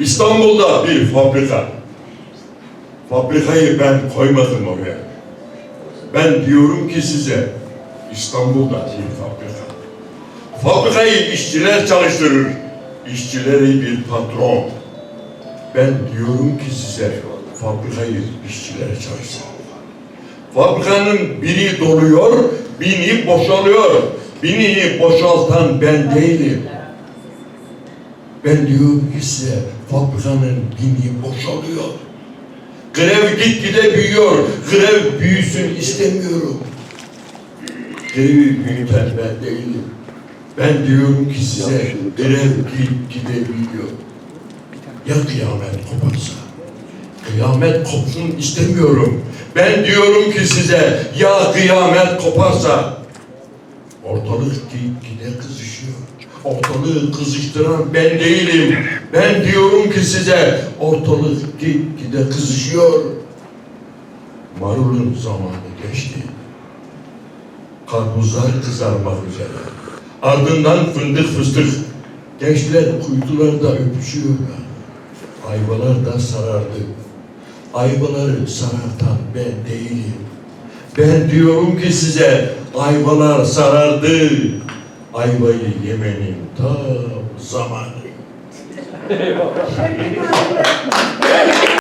İstanbul'da bir fabrika. Fabrikayı ben koymadım oraya. Ben diyorum ki size İstanbul'da bir fabrika. Fabrikayı işçiler çalıştırır. İşçileri bir patron. Ben diyorum ki size fabrikayı işçiler çalıştırır. Fabrikanın biri doluyor, bini boşalıyor. Binini boşaltan ben değilim. Ben diyorum ki size fabrikanın bini boşalıyor. Grev gitgide büyüyor. Grev büyüsün istemiyorum. Grevi büyüten ben değilim. Ben diyorum ki size grev gitgide büyüyor. Ya kıyamet koparsa? Kıyamet kopsun istemiyorum. Ben diyorum ki size ya kıyamet koparsa? Ortalık gitgide kızışıyor. Ortalığı kızıştıran ben değilim. Ben diyorum ki size ortalık gitgide kızışıyor. Marulun zamanı geçti. Karpuzlar kızarmak üzere. Ardından fındık fıstık. Gençler kuytularda öpüşüyorlar. Ayvalar da sarardı. Ayvaları sarartan ben değilim. Ben diyorum ki size ayvalar sarardı. Ayvayı yemenin tam zamanı.